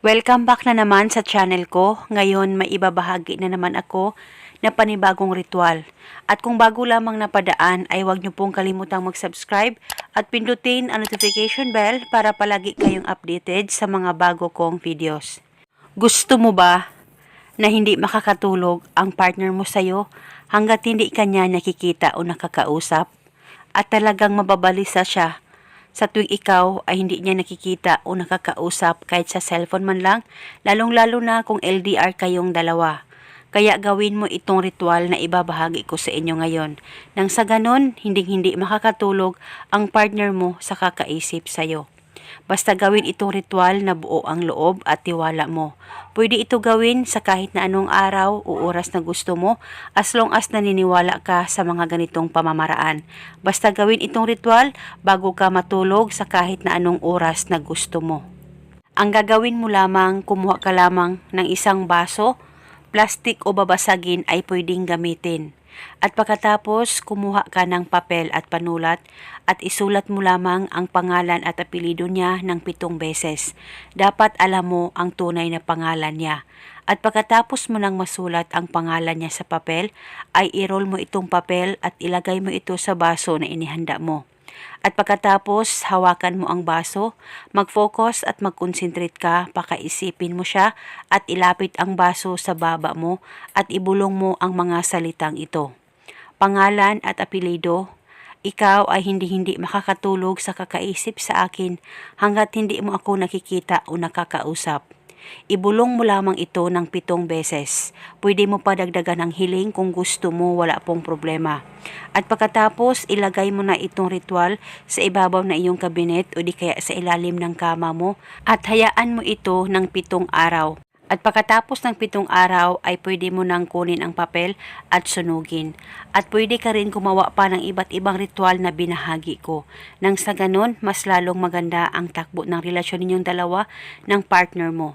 Welcome back na naman sa channel ko. Ngayon may ibabahagi na naman ako na panibagong ritual. At kung bago lamang napadaan ay huwag niyo pong kalimutang mag-subscribe at pindutin ang notification bell para palagi kayong updated sa mga bago kong videos. Gusto mo ba na hindi makakatulog ang partner mo sa'yo hanggat hindi kanya nakikita o nakakausap? At talagang mababalisa siya sa tuwing ikaw ay hindi niya nakikita o nakakausap kahit sa cellphone man lang, lalong-lalo na kung LDR kayong dalawa. Kaya gawin mo itong ritual na ibabahagi ko sa inyo ngayon. Nang sa ganon, hindi-hindi makakatulog ang partner mo sa kakaisip sa'yo. Basta gawin itong ritual na buo ang loob at tiwala mo. Pwede ito gawin sa kahit na anong araw o oras na gusto mo as long as naniniwala ka sa mga ganitong pamamaraan. Basta gawin itong ritual bago ka matulog sa kahit na anong oras na gusto mo. Ang gagawin mo lamang, kumuha ka lamang ng isang baso, plastic o babasagin ay pwedeng gamitin. At pagkatapos, kumuha ka ng papel at panulat at isulat mo lamang ang pangalan at apelido niya ng pitong beses. Dapat alam mo ang tunay na pangalan niya. At pagkatapos mo nang masulat ang pangalan niya sa papel, ay i-roll mo itong papel at ilagay mo ito sa baso na inihanda mo. At pagkatapos, hawakan mo ang baso, mag-focus at mag-concentrate ka, pakaisipin mo siya at ilapit ang baso sa baba mo at ibulong mo ang mga salitang ito. Pangalan at apelido, ikaw ay hindi-hindi makakatulog sa kakaisip sa akin hanggat hindi mo ako nakikita o nakakausap. Ibulong mo lamang ito ng pitong beses. Pwede mo pa dagdagan ang hiling kung gusto mo, wala pong problema. At pagkatapos, ilagay mo na itong ritual sa ibabaw na iyong kabinet o di kaya sa ilalim ng kama mo at hayaan mo ito ng pitong araw. At pagkatapos ng pitong araw ay pwede mo nang kunin ang papel at sunugin. At pwede ka rin gumawa pa ng iba't ibang ritual na binahagi ko. Nang sa ganon, mas lalong maganda ang takbo ng relasyon ninyong dalawa ng partner mo.